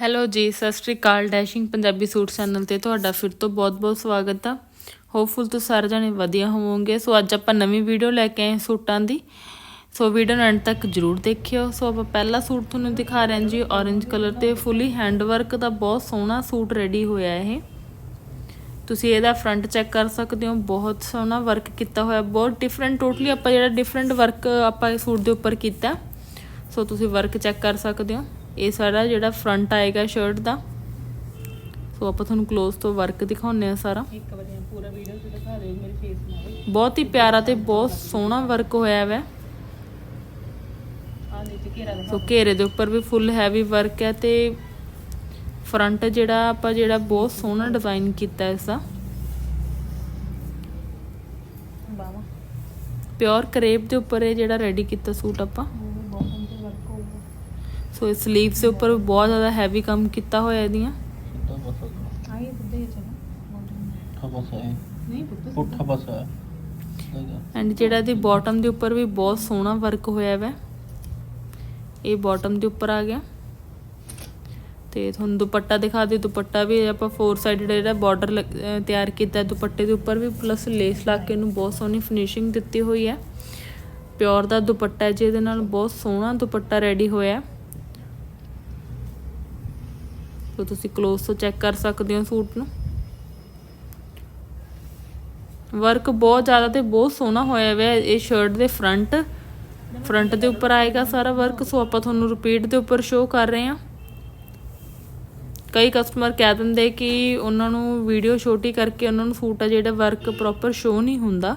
Hello ਜੀ, ਸਤਿ ਸ਼੍ਰੀ ਅਕਾਲ ਡੈਸ਼ਿੰਗ ਪੰਜਾਬੀ ਸੂਟ ਚੈਨਲ ਤੇ ਤੁਹਾਡਾ ਫਿਰ ਤੋਂ ਬਹੁਤ-ਬਹੁਤ ਸਵਾਗਤ ਆ। ਹੋਪਫੁਲ ਤੁਸੀਂ ਸਾਰੇ ਜਣੇ ਵਧੀਆ ਹੋਵੋਗੇ। ਸੋ ਅੱਜ ਆਪਾਂ ਨਵੀਂ ਵੀਡੀਓ ਲੈ ਕੇ ਆਏ ਸੂਟਾਂ ਦੀ। ਸੋ ਵੀਡੀਓ ਨੂੰ ਐਂਡ ਤੱਕ ਜਰੂਰ ਦੇਖਿਓ। ਸੋ ਆਪਾਂ ਪਹਿਲਾ ਸੂਟ ਤੁਹਾਨੂੰ ਦਿਖਾ ਰਹੇ ਹਾਂ ਜੀ, orange ਕਲਰ ਤੇ ਫੁੱਲੀ ਹੈਂਡ ਵਰਕ ਦਾ ਬਹੁਤ ਸੋਹਣਾ ਸੂਟ ਰੈਡੀ ਹੋਇਆ ਇਹ। ਤੁਸੀਂ ਇਹਦਾ ਫਰੰਟ ਚੈੱਕ ਕਰ ਸਕਦੇ ਹੋ। ਬਹੁਤ ਸੋਹਣਾ ਵਰਕ ਕੀਤਾ ਹੋਇਆ। ਬਹੁਤ ਡਿਫਰੈਂਟ ਟੋਟਲੀ ਆਪਾਂ ਜਿਹੜਾ ਡਿਫਰੈਂਟ ਵਰਕ ਆਪਾਂ ਇਸ ਸੂਟ ਦੇ ਉੱਪਰ ਕੀਤਾ। ਸੋ ਤੁਸੀਂ ਵਰਕ ਚੈੱਕ ਕਰ ਸਕਦੇ ਹੋ। ਇਹ ਸਾਰਾ ਜਿਹੜਾ ਫਰੰਟ ਆਏਗਾ ਸ਼ਰਟ ਦਾ। ਸੋ ਆਪਾਂ ਤੁਹਾਨੂੰ ক্লোਜ਼ ਤੋਂ ਵਰਕ ਦਿਖਾਉਂਦੇ ਆ ਸਾਰਾ। ਇੱਕ ਵਾਰੀ ਪੂਰਾ ਵੀਡੀਓ ਤੇ ਦਿਖਾ ਦਿਓ ਮੇਰੇ ਫੇਸ ਨਾਲ। ਬਹੁਤ ਹੀ ਪਿਆਰਾ ਤੇ ਬਹੁਤ ਸੋਹਣਾ ਵਰਕ ਹੋਇਆ ਹੈ ਆ ਨੀਚੇ ਘੇਰਾ ਦਿਖਾ ਸੋ ਘੇਰੇ ਦੇ ਉੱਪਰ ਵੀ ਫੁੱਲ ਹੈਵੀ ਵਰਕ ਹੈ ਤੇ ਫਰੰਟ ਜਿਹੜਾ ਆਪਾਂ ਜਿਹੜਾ ਬਹੁਤ ਸੋਹਣਾ ਡਿਜ਼ਾਈਨ ਕੀਤਾ ਇਸ ਦਾ ਪਿਓਰ ਕਰੇਪ ਦੇ ਉੱਪਰ ਇਹ ਜਿਹੜਾ ਰੈਡੀ ਕੀਤਾ ਸੂਟ ਆਪਾਂ ਉਹ ਬਾਟਮ ਤੇ ਵਰਕ ਹੋਊਗਾ ਸੋ ਇਹ ਸਲੀਵਸ ਦੇ ਉੱਪਰ ਵੀ ਬਹੁਤ ਜ਼ਿਆਦਾ ਹੈਵੀ ਕੰਮ ਕੀਤਾ ਹੋਇਆ ਇਹਦੀਆਂ। ਚਲੋ ਨਹੀਂ ਪੁੱਠਾ ਬਸ ਹੈ। ਐਂਡ ਜਿਹੜਾ ਇਹਦੀ ਬਾਟਮ ਦੇ ਉੱਪਰ ਵੀ ਬਹੁਤ ਸੋਹਣਾ ਵਰਕ ਹੋਇਆ ਹੈ ਇਹ ਬਾਟਮ ਦੇ ਉੱਪਰ ਆ ਗਿਆ। ਤੇ ਤੁਹਾਨੂੰ ਦੁਪੱਟਾ ਦਿਖਾ ਦੇ ਦੁਪੱਟਾ ਵੀ ਆਪਾਂ ਫੋਰ ਸਾਈਡਡ ਜਿਹੜਾ ਬਾਰਡਰ ਤਿਆਰ ਕੀਤਾ ਦੁਪੱਟੇ ਦੇ ਉੱਪਰ ਵੀ ਪਲੱਸ ਲੇਸ ਲਾ ਕੇ ਇਹਨੂੰ ਬਹੁਤ ਸੋਹਣੀ ਫਿਨਿਸ਼ਿੰਗ ਦਿੱਤੀ ਹੋਈ ਹੈ। ਪਿਓਰ ਦਾ ਦੁਪੱਟਾ ਹੈ ਜਿਹਦੇ ਨਾਲ ਬਹੁਤ ਸੋਹਣਾ ਦੁਪੱਟਾ ਰੈਡੀ ਹੋਇਆ ਹੈ ਸੋ ਤੁਸੀਂ ক্লোਜ਼ ਤੋਂ ਚੈੱਕ ਕਰ ਸਕਦੇ ਹੋ ਸੂਟ ਨੂੰ। ਵਰਕ ਬਹੁਤ ਜ਼ਿਆਦਾ ਤੇ ਬਹੁਤ ਸੋਹਣਾ ਹੋਇਆ ਹੋਇਆ ਇਹ ਸ਼ਰਟ ਦੇ ਫਰੰਟ ਫਰੰਟ ਦੇ ਉੱਪਰ ਆਏਗਾ ਸਾਰਾ ਵਰਕ ਸੋ ਆਪਾਂ ਤੁਹਾਨੂੰ ਰਿਪੀਟ ਦੇ ਉੱਪਰ ਸ਼ੋਅ ਕਰ ਰਹੇ ਹਾਂ। ਕਈ ਕਸਟਮਰ ਕਹਿ ਦਿੰਦੇ ਕਿ ਉਹਨਾਂ ਨੂੰ ਵੀਡੀਓ ਛੋਟੀ ਕਰਕੇ ਉਹਨਾਂ ਨੂੰ ਸੂਟ ਆ ਜਿਹੜਾ ਵਰਕ ਪ੍ਰੋਪਰ ਸ਼ੋਅ ਨਹੀਂ ਹੁੰਦਾ।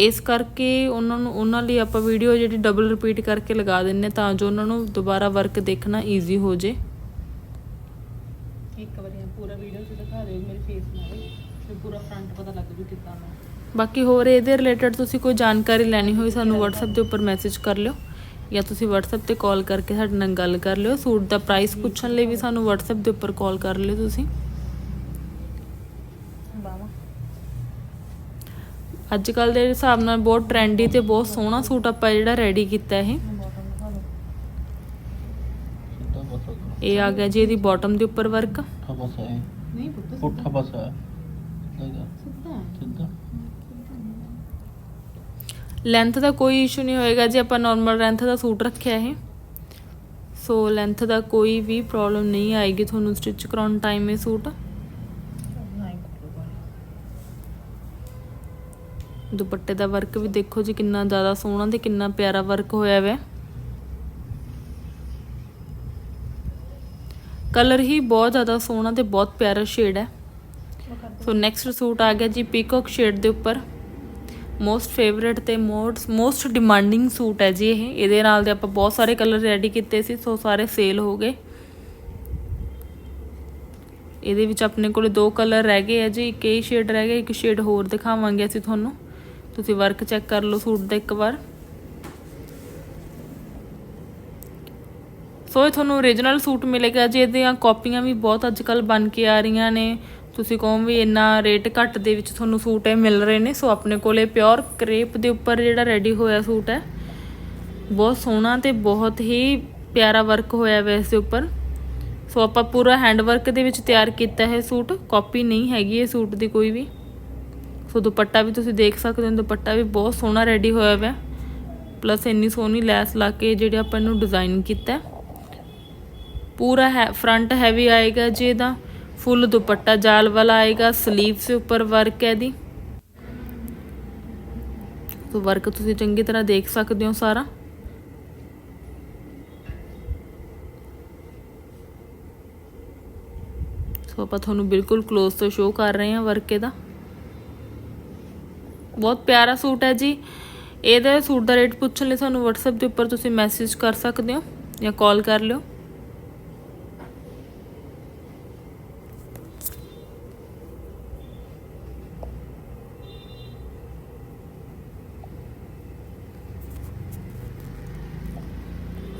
ਇਸ ਕਰਕੇ ਉਹਨਾਂ ਨੂੰ, ਉਹਨਾਂ ਲਈ ਆਪਾਂ ਵੀਡੀਓ ਜਿਹੜੀ ਡਬਲ ਰਿਪੀਟ ਕਰਕੇ ਲਗਾ ਦਿੰਨੇ ਤਾਂ ਜੋ ਉਹਨਾਂ ਨੂੰ ਦੁਬਾਰਾ ਵਰਕ ਦੇਖਣਾ ਈਜ਼ੀ ਹੋ ਜੇ। ਇੱਕ ਵਾਰੀ ਪੂਰਾ ਵੀਡੀਓ ਤੇ ਦਿਖਾ ਦਿਓ ਮੇਰੇ ਫੇਸ ਨਾਲ ਤੇ ਪੂਰਾ ਫਰੰਟ ਪਤਾ ਲੱਗ ਜੂ ਕਿੱਦਾਂ ਦਾ। ਬਾਕੀ ਹੋਰ ਇਹਦੇ ਰਿਲੇਟਡ ਤੁਸੀਂ ਕੋਈ ਜਾਣਕਾਰੀ ਲੈਣੀ ਹੋਈ ਸਾਨੂੰ WhatsApp ਦੇ ਉੱਪਰ ਮੈਸੇਜ ਕਰ ਲਿਓ ਜਾਂ ਤੁਸੀਂ WhatsApp ਤੇ ਕਾਲ ਕਰਕੇ ਸਾਡੇ ਨਾਲ ਗੱਲ ਕਰ ਲਿਓ। ਸੂਟ ਦਾ ਪ੍ਰਾਈਸ ਪੁੱਛਣ ਲਈ ਵੀ ਸਾਨੂੰ WhatsApp ਦੇ ਉੱਪਰ ਕਾਲ ਕਰ ਲਿਓ ਤੁਸੀਂ। ਅੱਜ ਕੱਲ ਦੇ ਹਿਸਾਬ ਨਾਲ ਬਹੁਤ ਟ੍ਰੈਂਡੀ ਤੇ ਬਹੁਤ ਸੋਹਣਾ ਸੂਟ ਆਪਾਂ ਜਿਹੜਾ ਰੈਡੀ ਕੀਤਾ ਇਹ ਬਾਟਮ ਦਿਖਾ ਦਿਓ ਸਿੱਧਾ ਬਸ ਇਹ ਆ ਗਿਆ ਜੀ ਇਹਦੀ ਬਾਟਮ ਦੇ ਉੱਪਰ ਵਰਕ ਪੁੱਠਾ ਬਸ ਹੈ ਨਹੀਂ ਬੁੱਧੇ ਪੁੱਠਾ ਬਸ ਹੈ ਸਿੱਧਾ ਸਿੱਧਾ। ਸਿੱਧਾ। ਲੈਂਥ ਦਾ ਕੋਈ ਇਸ਼ੂ ਨਹੀਂ ਹੋਏਗਾ ਜੇ ਆਪਾਂ ਨਾਰਮਲ ਲੈਂਥ ਦਾ ਸੂਟ ਰੱਖਿਆ ਇਹ। ਸੋ ਲੈਂਥ ਦਾ ਕੋਈ ਵੀ ਪ੍ਰੋਬਲਮ ਨਹੀਂ ਆਏਗੀ ਤੁਹਾਨੂੰ ਸਟਿਚ ਕਰਾਉਣ ਟਾਈਮ ਇਹ ਸੂਟ। ਦੁਪੱਟੇ ਦਾ ਵਰਕ ਵੀ ਦੇਖੋ ਜੀ ਕਿੰਨਾ ਜ਼ਿਆਦਾ ਸੋਹਣਾ ਤੇ ਕਿੰਨਾ ਪਿਆਰਾ ਵਰਕ ਹੋਇਆ ਹੋਇਆ ਕਲਰ ਹੀ ਬਹੁਤ ਜ਼ਿਆਦਾ ਸੋਹਣਾ ਤੇ ਬਹੁਤ ਪਿਆਰਾ ਸ਼ੇਡ ਹੈ। ਸੋ ਨੈਕਸਟ ਸੂਟ ਆ ਗਿਆ ਜੀ ਪੀਕੌਕ ਸ਼ੇਡ ਦੇ ਉੱਪਰ। ਮੋਸਟ ਫੇਵਰਿਟ ਤੇ ਮੋਸਟ ਮੋਸਟ ਡਿਮਾਂਡਿੰਗ ਸੂਟ ਹੈ ਜੀ ਇਹ। ਇਹਦੇ ਨਾਲ ਦੇ ਆਪਾਂ ਬਹੁਤ ਸਾਰੇ ਕਲਰ ਰੈਡੀ ਕੀਤੇ ਸੀ ਸੋ ਸਾਰੇ ਸੇਲ ਹੋ ਗਏ। ਇਹਦੇ ਵਿੱਚ ਆਪਣੇ ਕੋਲ ਦੋ ਕਲਰ ਰਹਿ ਗਏ ਆ ਜੀ, ਇੱਕ ਇਹ ਸ਼ੇਡ ਰਹਿ ਗਿਆ, ਇੱਕ ਸ਼ੇਡ ਹੋਰ ਦਿਖਾਵਾਂਗੇ ਅਸੀਂ ਤੁਹਾਨੂੰ। ਤੁਸੀਂ ਵਰਕ ਚੈੱਕ ਕਰ ਲਓ ਸੂਟ ਦਾ ਇੱਕ ਵਾਰ। ਸੋ ਇਹ ਤੁਹਾਨੂੰ origignal ਸੂਟ ਮਿਲੇਗਾ ਜੇ ਇਹਦੀਆਂ ਕਾਪੀਆਂ ਵੀ ਬਹੁਤ ਅੱਜ ਕੱਲ ਬਣ ਕੇ ਆ ਰਹੀਆਂ ਨੇ। ਤੁਸੀਂ ਕਹੋ ਵੀ ਇੰਨਾ ਰੇਟ ਘੱਟ ਦੇ ਵਿੱਚ ਤੁਹਾਨੂੰ ਸੂਟ ਇਹ ਮਿਲ ਰਹੇ ਨੇ। ਸੋ ਆਪਣੇ ਕੋਲੇ ਪਿਓਰ ਕਰੇਪ ਦੇ ਉੱਪਰ ਜਿਹੜਾ ਰੈਡੀ ਹੋਇਆ ਸੂਟ ਹੈ। ਬਹੁਤ ਸੋਹਣਾ ਤੇ ਬਹੁਤ ਹੀ ਪਿਆਰਾ ਵਰਕ ਹੋਇਆ ਹੋਇਆ ਇਸ ਦੇ ਉੱਪਰ। ਸੋ ਆਪਾਂ ਪੂਰਾ ਹੈਂਡ ਵਰਕ ਦੇ ਵਿੱਚ ਤਿਆਰ ਕੀਤਾ ਹੈ ਸੂਟ। ਕਾਪੀ ਨਹੀਂ ਹੈਗੀ ਇਹ ਸੂਟ ਦੀ ਕੋਈ ਵੀ। ਸੋ ਦੁਪੱਟਾ ਵੀ ਤੁਸੀਂ ਦੇਖ ਸਕਦੇ ਹੋ, ਦੁਪੱਟਾ ਵੀ ਬਹੁਤ ਸੋਹਣਾ ਰੈਡੀ ਹੋਇਆ ਹੋਇਆ ਪਲੱਸ ਇੰਨੀ ਸੋਹਣੀ ਲੈਸ ਲਾ ਕੇ ਜਿਹੜੇ ਆਪਾਂ ਇਹਨੂੰ ਡਿਜ਼ਾਈਨ ਕੀਤਾ ਹੈ। ਪੂਰਾ ਹੈ ਫਰੰਟ ਹੈਵੀ ਆਏਗਾ ਜੀ ਇਹਦਾ ਫੁੱਲ ਦੁਪੱਟਾ ਜਾਲ ਵਾਲਾ ਆਏਗਾ ਸਲੀਵਸ ਦੇ ਉੱਪਰ ਵਰਕ ਹੈ ਦੀ ਸੋ ਵਰਕ ਤੁਸੀਂ ਚੰਗੀ ਤਰ੍ਹਾਂ ਦੇਖ ਸਕਦੇ ਹੋ ਸਾਰਾ। ਸੋ ਆਪਾਂ ਤੁਹਾਨੂੰ ਬਿਲਕੁਲ ক্লোਜ਼ ਤੋਂ ਸ਼ੋਅ ਕਰ ਰਹੇ ਹਾਂ ਵਰਕ ਇਹਦਾ। ਬਹੁਤ ਪਿਆਰਾ ਸੂਟ ਹੈ ਜੀ। ਇਹਦੇ ਸੂਟ ਦਾ ਰੇਟ ਪੁੱਛਣ ਲਈ ਸਾਨੂੰ WhatsApp ਦੇ ਉੱਪਰ ਤੁਸੀਂ ਮੈਸੇਜ ਕਰ ਸਕਦੇ ਹੋ ਜਾਂ ਕਾਲ ਕਰ ਲਿਓ।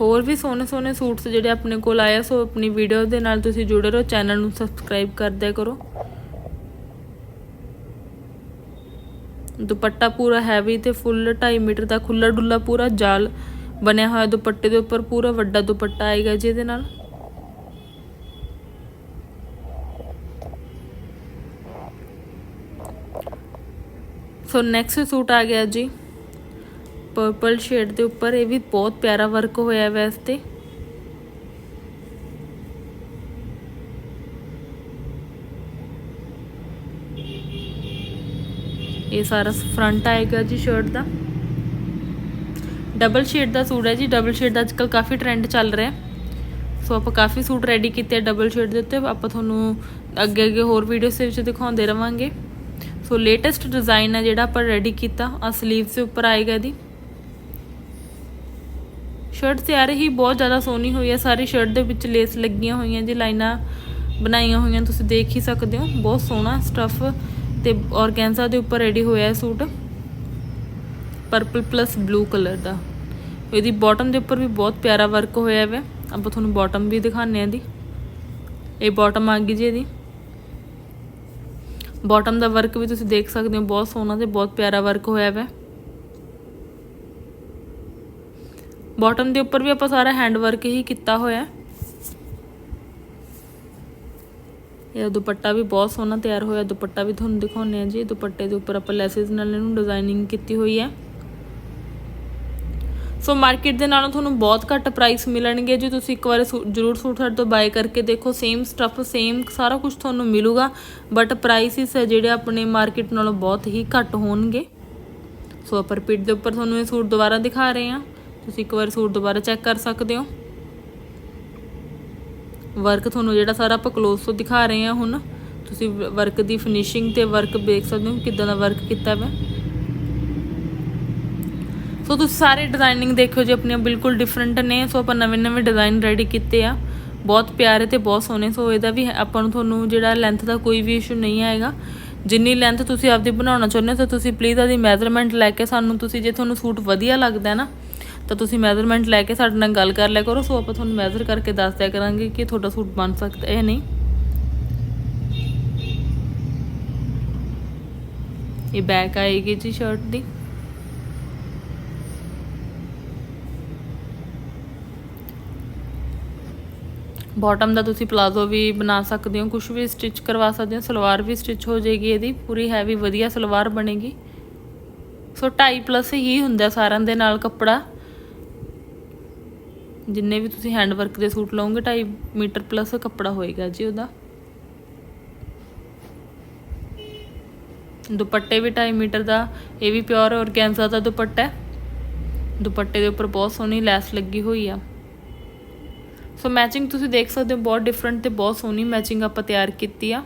ਹੋਰ ਵੀ ਸੋਹਣੇ ਸੋਹਣੇ ਸੂਟਸ ਜਿਹੜੇ ਆਪਣੇ ਕੋਲ ਆਇਆ ਸੋ ਆਪਣੀ ਵੀਡੀਓ ਦੇ ਨਾਲ ਤੁਸੀਂ ਜੁੜੇ ਰਹੋ ਚੈਨਲ ਨੂੰ ਸਬਸਕ੍ਰਾਈਬ ਕਰਦਿਆ ਕਰੋ। ਦੁਪੱਟਾ ਪੂਰਾ ਹੈਵੀ ਤੇ ਫੁੱਲ 2.5 ਮੀਟਰ ਦਾ ਖੁੱਲਾ ਡੁੱਲਾ ਪੂਰਾ ਜਾਲ ਬਣਿਆ ਹੋਇਆ ਦੁਪੱਟੇ ਦੇ ਉੱਪਰ, ਪੂਰਾ ਵੱਡਾ ਦੁਪੱਟਾ ਆਏਗਾ ਜੀ ਇਹਦੇ ਨਾਲ। ਸੋ ਨੈਕਸਟ ਸੂਟ ਆ ਗਿਆ ਜੀ। ਪਰਪਲ ਸ਼ੇਡ ਦੇ ਉੱਪਰ ਇਹ ਵੀ ਬਹੁਤ ਪਿਆਰਾ ਵਰਕ ਹੋਇਆ ਹੈ ਤੇ ਇਹ ਸਾਰਾ ਫਰੰਟ ਆਏਗਾ ਜੀ ਸ਼ਰਟ ਦਾ। ਡਬਲ ਸ਼ੇਡ ਦਾ ਸੂਟ ਹੈ ਜੀ ਡਬਲ ਸ਼ੇਡ ਦਾ ਅੱਜਕੱਲ ਕਾਫੀ ਟ੍ਰੈਂਡ ਚੱਲ ਰਿਹਾ। ਸੋ ਆਪਾਂ ਕਾਫੀ ਸੂਟ ਰੈਡੀ ਕੀਤੇ ਡਬਲ ਸ਼ੇਡ ਦੇ ਉੱਤੇ। ਆਪਾਂ ਤੁਹਾਨੂੰ ਅੱਗੇ ਅੱਗੇ ਹੋਰ ਵੀਡੀਓਸ ਦੇ ਵਿੱਚ ਦਿਖਾਉਂਦੇ ਰਵਾਂਗੇ। ਸੋ ਲੇਟੈਸਟ ਡਿਜ਼ਾਈਨ ਹੈ ਜਿਹੜਾ ਆਪਾਂ ਰੈਡੀ ਕੀਤਾ। ਆ ਸਲੀਵਸ ਦੇ ਉੱਪਰ ਆਏਗਾ ਇਹਦੀ। ਸ਼ਰਟ ਤਿਆਰ ਹੀ ਬਹੁਤ ਜ਼ਿਆਦਾ ਸੋਹਣੀ ਹੋਈ ਹੈ, ਸਾਰੀ ਸ਼ਰਟ ਦੇ ਵਿੱਚ ਲੇਸ ਲੱਗੀਆਂ ਹੋਈਆਂ ਜੀ, ਲਾਈਨਾਂ ਬਣਾਈਆਂ ਹੋਈਆਂ, ਤੁਸੀਂ ਦੇਖ ਹੀ ਸਕਦੇ ਹੋ, ਬਹੁਤ ਸੋਹਣਾ ਸਟਫ ਤੇ ਔਰਗੈਂਜ਼ਾ ਦੇ ਉੱਪਰ ਰੈਡੀ ਹੋਇਆ ਹੈ suit. Purple plus blue colour ਦਾ। ਇਹਦੀ ਬਾਟਮ ਦੇ ਉੱਪਰ ਵੀ ਬਹੁਤ ਪਿਆਰਾ ਵਰਕ ਹੋਇਆ ਹੈ ਆਪਾਂ ਤੁਹਾਨੂੰ ਬਾਟਮ ਵੀ ਦਿਖਾਉਂਦੇ ਹਾਂ ਦੀ ਇਹ ਬਾਟਮ ਆ ਗਈ ਜੀ ਇਹਦੀ। ਬਾਟਮ ਦਾ ਵਰਕ ਵੀ ਤੁਸੀਂ ਦੇਖ ਸਕਦੇ ਹੋ, ਬਹੁਤ ਸੋਹਣਾ ਤੇ ਬਹੁਤ ਪਿਆਰਾ ਵਰਕ ਹੋਇਆ ਹੈ ਬਾਟਮ ਦੇ ਉੱਪਰ ਵੀ ਆਪਾਂ ਸਾਰਾ ਹੈਂਡ ਵਰਕ ਹੀ ਕੀਤਾ ਹੋਇਆ ਹੈ। ਇਹ ਦੁਪੱਟਾ ਵੀ ਬਹੁਤ ਸੋਹਣਾ ਤਿਆਰ ਹੋਇਆ। ਦੁਪੱਟਾ ਵੀ ਤੁਹਾਨੂੰ ਦਿਖਾਉਂਦੇ ਆ ਜੀ। ਦੁਪੱਟੇ ਦੇ ਉੱਪਰ ਆਪਾਂ ਲੈਸਿਸ ਨਾਲ ਇਹਨੂੰ ਡਿਜ਼ਾਈਨਿੰਗ ਕੀਤੀ ਹੋਈ ਹੈ। ਸੋ ਮਾਰਕੀਟ ਦੇ ਨਾਲੋਂ ਤੁਹਾਨੂੰ ਬਹੁਤ ਘੱਟ ਪ੍ਰਾਈਸ ਮਿਲਣਗੇ। ਜੀ ਤੁਸੀਂ ਇੱਕ ਵਾਰ ਸੂ- ਜ਼ਰੂਰ ਸੂਟ ਸਾਡੇ ਤੋਂ ਬਾਏ ਕਰਕੇ ਦੇਖੋ ਸੇਮ ਸਟੱਫ ਸੇਮ ਸਾਰਾ ਕੁਝ ਤੁਹਾਨੂੰ ਮਿਲੂਗਾ। ਬਟ ਪ੍ਰਾਈਸਿਸ ਜਿਹੜੇ ਆਪਣੇ ਮਾਰਕੀਟ ਨਾਲੋਂ ਬਹੁਤ ਹੀ ਘੱਟ ਹੋਣਗੇ। ਸੋ ਆਪਾਂ ਰਿਪੀਟ ਦੇ ਉੱਪਰ ਤੁਹਾਨੂੰ ਇਹ ਸੂਟ ਦੁਬਾਰਾ ਦਿਖਾ ਰਹੇ ਹਾਂ। ਤੁਸੀਂ ਇੱਕ ਵਾਰ ਸੂਟ ਦੁਬਾਰਾ ਚੈੱਕ ਕਰ ਸਕਦੇ ਹੋ। ਵਰਕ ਤੁਹਾਨੂੰ ਜਿਹੜਾ ਸਾਰਾ ਆਪਾਂ ਕਲੋਜ਼ ਤੋਂ ਦਿਖਾ ਰਹੇ ਹਾਂ ਹੁਣ, ਤੁਸੀਂ ਵਰਕ ਦੀ ਫਿਨਿਸ਼ਿੰਗ ਤੇ ਵਰਕ ਦੇਖ ਸਕਦੇ ਹੋ ਕਿਦਾਂ ਦਾ ਵਰਕ ਕੀਤਾ ਹੈ ਸੋ ਤੁਸੀਂ ਸਾਰੇ ਡਿਜ਼ਾਈਨਿੰਗ ਦੇਖਿਓ ਜੀ, ਆਪਣੀਆਂ ਬਿਲਕੁਲ ਡਿਫਰੈਂਟ ਨੇ। ਸੋ ਆਪਾਂ ਨਵੇਂ ਨਵੇਂ ਡਿਜ਼ਾਈਨ ਰੈਡੀ ਕੀਤੇ ਆ। ਬਹੁਤ ਪਿਆਰੇ ਤੇ ਬਹੁਤ ਸੋਹਣੇ, ਸੋ ਇਹਦਾ ਵੀ ਆਪਾਂ ਨੂੰ ਤੁਹਾਨੂੰ ਜਿਹੜਾ ਲੈਂਥ ਦਾ ਕੋਈ ਵੀ ਇਸ਼ੂ ਨਹੀਂ ਆਏਗਾ। ਜਿੰਨੀ ਲੈਂਥ ਤੁਸੀਂ ਆਪਦੀ ਬਣਾਉਣਾ ਚਾਹੁੰਦੇ ਹੋ, ਤਾਂ ਤੁਸੀਂ ਪਲੀਜ਼ ਆਦੀ ਮੈਜ਼ਰਮੈਂਟ ਲੈ ਕੇ ਸਾਨੂੰ, ਤੁਸੀਂ ਜੇ ਤੁਹਾਨੂੰ ਸੂਟ ਵਧੀਆ ਲੱਗਦਾ ਹੈ ਨਾ ਤਾਂ ਤੁਸੀਂ ਮੈਜ਼ਰਮੈਂਟ ਲੈ ਕੇ ਸਾਡੇ ਨਾਲ ਗੱਲ ਕਰ ਲਿਆ ਕਰੋ, ਸੋ ਆਪਾਂ ਤੁਹਾਨੂੰ ਮੈਜ਼ਰ ਕਰਕੇ ਦੱਸ ਦਿਆ ਕਰਾਂਗੇ ਕਿ ਤੁਹਾਡਾ ਸੂਟ ਬਣ ਸਕਦਾ ਹੈ ਨਹੀਂ। ਇਹ ਬੈਕ ਆਏਗੀ ਜੀ ਸ਼ਰਟ ਦੀ। ਬਾਟਮ ਦਾ ਤੁਸੀਂ ਪਲਾਜ਼ੋ ਵੀ ਬਣਾ ਸਕਦੇ ਹੋ ਕੁਝ ਵੀ ਸਟਿਚ ਕਰਵਾ ਸਕਦੇ ਹੋ, ਸਲਵਾਰ ਵੀ ਸਟਿਚ ਹੋ ਜਾਏਗੀ ਇਹਦੀ, ਪੂਰੀ ਹੈਵੀ ਵਧੀਆ ਸਲਵਾਰ ਬਣੇਗੀ। ਸੋ 2.5 ਪਲੱਸ ਹੀ ਹੁੰਦਾ ਸਾਰਿਆਂ ਦੇ ਨਾਲ ਕੱਪੜਾ। ਜਿੰਨੇ ਵੀ ਤੁਸੀਂ ਹੈਂਡ ਵਰਕ ਦੇ ਸੂਟ ਲਓਗੇ 2.5 ਮੀਟਰ ਪਲੱਸ ਕੱਪੜਾ ਹੋਏਗਾ ਜੀ ਉਹਦਾ। ਦੁਪੱਟੇ ਵੀ 2.5 ਮੀਟਰ ਦਾ, ਇਹ ਵੀ ਪਿਓਰ ਔਰਗੈਂਜ਼ਾ ਦਾ ਦੁਪੱਟਾ ਹੈ। ਦੁਪੱਟੇ ਦੇ ਉੱਪਰ ਬਹੁਤ ਸੋਹਣੀ ਲੈਸ ਲੱਗੀ ਹੋਈ ਆ। ਸੋ ਮੈਚਿੰਗ ਤੁਸੀਂ ਦੇਖ ਸਕਦੇ ਹੋ, ਬਹੁਤ ਡਿਫਰੈਂਟ ਤੇ ਬਹੁਤ ਸੋਹਣੀ ਮੈਚਿੰਗ ਆਪਾਂ ਤਿਆਰ ਕੀਤੀ ਆ।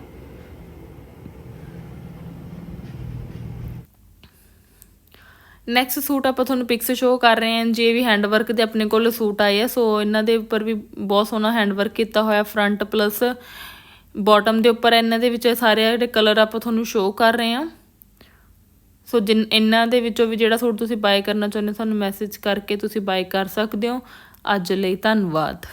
ਨੈਕਸਟ ਸੂਟ ਆਪਾਂ ਤੁਹਾਨੂੰ ਪਿਕਸ ਸ਼ੋਅ ਕਰ ਰਹੇ ਹਾਂ, ਜੇ ਵੀ ਹੈਂਡ ਵਰਕ ਦੇ ਆਪਣੇ ਕੋਲ ਸੂਟ ਆਏ ਆ ਸੋ ਇਹਨਾਂ ਦੇ ਉੱਪਰ ਵੀ ਬਹੁਤ ਸੋਹਣਾ ਹੈਂਡ ਵਰਕ ਕੀਤਾ ਹੋਇਆ ਫਰੰਟ ਪਲੱਸ ਬਾਟਮ ਦੇ ਉੱਪਰ ਇਹਨਾਂ ਦੇ ਵਿੱਚ ਸਾਰੇ ਜਿਹੜੇ ਕਲਰ ਆਪਾਂ ਤੁਹਾਨੂੰ ਸ਼ੋਅ ਕਰ ਰਹੇ ਹਾਂ। ਸੋ ਜਿਨ, ਇਹਨਾਂ ਦੇ ਵਿੱਚੋਂ ਵੀ ਜਿਹੜਾ ਸੂਟ ਤੁਸੀਂ ਬਾਏ ਕਰਨਾ ਚਾਹੁੰਦੇ ਹੋ, ਸਾਨੂੰ ਮੈਸੇਜ ਕਰਕੇ ਤੁਸੀਂ ਬਾਏ ਕਰ ਸਕਦੇ ਹੋ। ਅੱਜ ਲਈ ਧੰਨਵਾਦ।